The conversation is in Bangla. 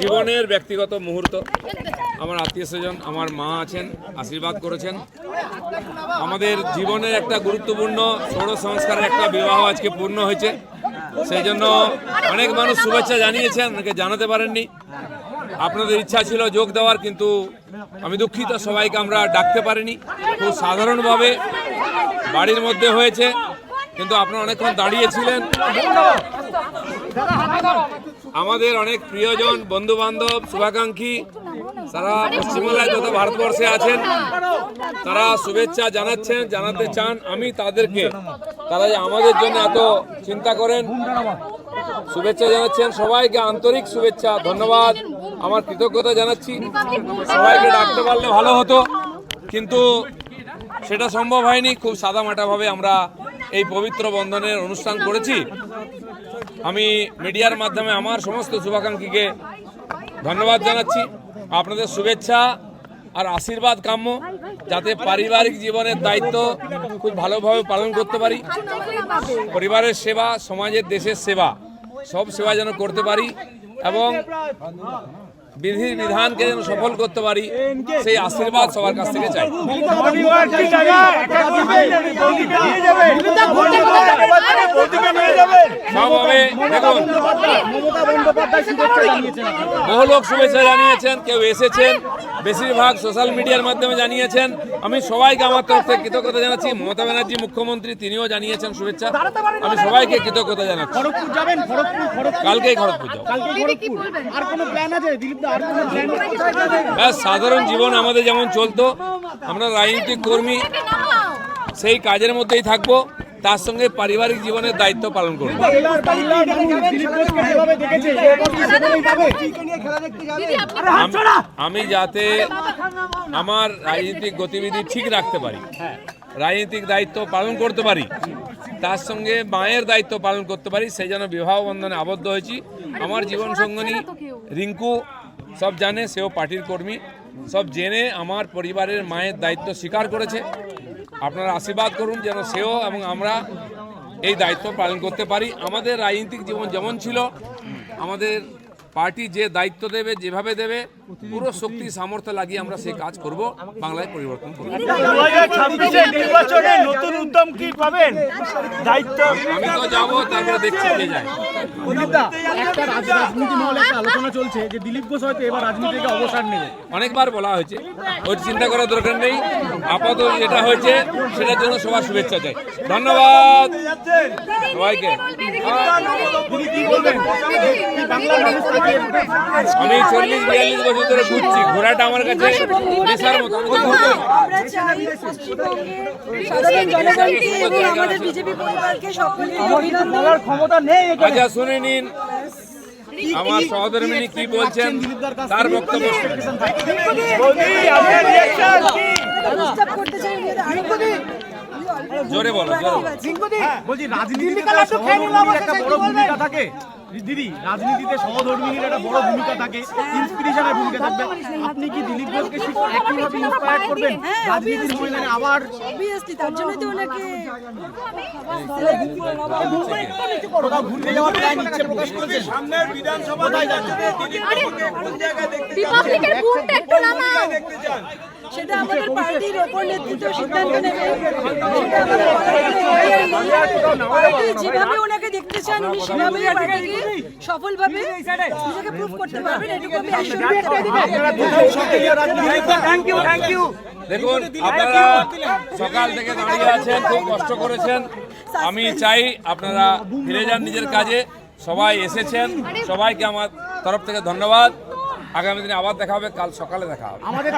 জীবনের ব্যক্তিগত মুহূর্ত। আমার আত্মীয় স্বজন, আমার মা আছেন, আশীর্বাদ করেছেন। আমাদের জীবনের একটা গুরুত্বপূর্ণ ষোড় সংস্কারের একটা বিবাহ আজকে পূর্ণ হয়েছে। সেই জন্য অনেক মানুষ শুভেচ্ছা জানিয়েছেন, অনেকে জানাতে পারেননি। আপনাদের ইচ্ছা ছিল যোগ দেওয়ার, কিন্তু আমি দুঃখিত, সবাইকে আমরা ডাকতে পারিনি। খুব সাধারণভাবে বাড়ির মধ্যে হয়েছে, কিন্তু আপনারা অনেকক্ষণ দাঁড়িয়েছিলেন আমাদের অনেক প্রিয়জন বন্ধু বান্ধব শুভাকাঙ্ক্ষী সারা পশ্চিমবাংলায় যত ভারতবর্ষে আছেন। তারা শুভেচ্ছা জানাচ্ছেন, জানাতে চান আমি তাদেরকে। তারা যে আমাদের জন্য এত চিন্তা করেন। শুভেচ্ছা জানাচ্ছেন সবাইকে, আন্তরিক শুভেচ্ছা, ধন্যবাদ। আমার কৃতজ্ঞতা জানাচ্ছি। সবাইকে ডাকতে পারলে ভালো হতো, কিন্তু সেটা সম্ভব হয়নি। খুব সাদামাটাভাবে আমরা এই পবিত্র বন্ধনের অনুষ্ঠান করেছি। আমি মিডিয়ার মাধ্যমে আমার সমস্ত শুভাকাঙ্ক্ষীকে ধন্যবাদ জানাচ্ছি। আপনাদের শুভেচ্ছা আর আশীর্বাদ কাম্য, যাতে পারিবারিক জীবনের দায়িত্ব খুব ভালোভাবে পালন করতে পারি। পরিবারের সেবা, সমাজের দেশের সেবা, সব সেবা যেন করতে পারি এবং বিধি বিধানকে যেন সফল করতে পারি সেই আশীর্বাদ সবার কাছ থেকে চাই। দেখুন বহু লোক শুভেচ্ছা জানিয়েছেন কেউ এসেছেন বেশিরভাগ সোশ্যাল মিডিয়ার মাধ্যমে জানিয়েছেন। আমি সবাইকে আমার তরফ থেকে কৃতজ্ঞতা জানাচ্ছি। মমতা ব্যানার্জি মুখ্যমন্ত্রী তিনিও জানিয়েছেন শুভেচ্ছা। আমি সবাইকে কৃতজ্ঞতা জানাচ্ছি। কালকেই খড়গপুর যাব। কালকে আর কোনো প্ল্যান আছে? দিলীপ ব্যাস, সাধারণ জীবন আমাদের যেমন চলতো, আমরা রাজনৈতিক কর্মী, সেই কাজের মধ্যেই থাকব, তার সঙ্গে পারিবারিক জীবনের দায়িত্ব পালন করব। আমি যাতে আমার রাজনৈতিক গতিবিধি ঠিক রাখতে পারি, রাজনৈতিক দায়িত্ব পালন করতে পারি, তার সঙ্গে মায়ের দায়িত্ব পালন করতে পারি, সেই জন্য বিবাহ বন্ধনে আবদ্ধ হয়েছি। আমার জীবন সঙ্গনী রিঙ্কু সব জানে, সেও পার্টির কর্মী। সব জেনে আমার পরিবারের মায়ের দায়িত্ব স্বীকার করেছে। আপনারা আশীর্বাদ করুন যেন সেও এবং আমরা এই দায়িত্ব পালন করতে পারি। আমাদের রাজনৈতিক জীবন যেমন ছিল, আমাদের পার্টি যে দায়িত্ব দেবে যেভাবে দেবে পুরো শক্তি সামর্থ্য লাগিয়ে আমরা সেই কাজ করব বাংলায় পরিবর্তন করব। নতুন উদ্যম কি পাবেন? দায়িত্ব আমি তো যাব তারপরে দেখছি কে যায়। একটা রাজনীতি মহলে একটা আলোচনা চলছে যে দিলীপ ঘোষ হয়তো এবার রাজনীতি থেকে অবসর নেবে। অনেকবার বলা হয়েছে ওর চিন্তা করার দরকার নেই আপাতত যেটা হয়েছে সেটার জন্য সবার শুভেচ্ছা চাই। ধন্যবাদ। সবাইকে। আমি চল্লিশ বিয়াল্লিশ বছর ধরে ঘুরছি ঘোড়াটা আমার কাছে নেশার মতো। আচ্ছা শুনে নিন আমার সহধর্মিনী কি বলছেন তার বক্তব্য করতে চাই। জোরে বলো জোরে বলছি রাজনীতিতে একটা বড় ভূমিকা থাকে দিদি রাজনীতিতে সহধর্মিনীর একটা বড় ভূমিকা থাকে ইন্সপিরেশনের ভূমিকা থাকবে আপনি কি দিলীপ ঘোষকে একইভাবে ইন্সপায়ার করবেন হ্যাঁ, রাজনীতির। ময়দানে আবার Obviously, তার জন্যই তো ওনাকে ঘুরতে যাওয়ার প্ল্যান ইচ্ছে প্রকাশ করেছেন রিপাবলিকের বুটটা একটু নামাও সেটা আমাদের পার্টির ওপর নেতৃত্ব সিদ্ধান্ত নেবে। সেটা আমাদের পার্টি যেভাবে ওনাকে দেখতে চান উনি পার্টিকে সফলভাবে নিজেকে প্রুভ করতে পারবেন এটুকু আমি থ্যাংক ইউ থ্যাংক ইউ দেখুন আপনারা সকাল থেকে দাঁড়িয়ে আছেন খুব কষ্ট করেছেন। আমি চাই আপনারা ফিরে যান নিজের কাজে। সবাই এসেছেন। সবাইকে আমার তরফ থেকে ধন্যবাদ। আগামী দিনে আবার দেখা হবে কাল সকালে দেখা হবে। আমাদের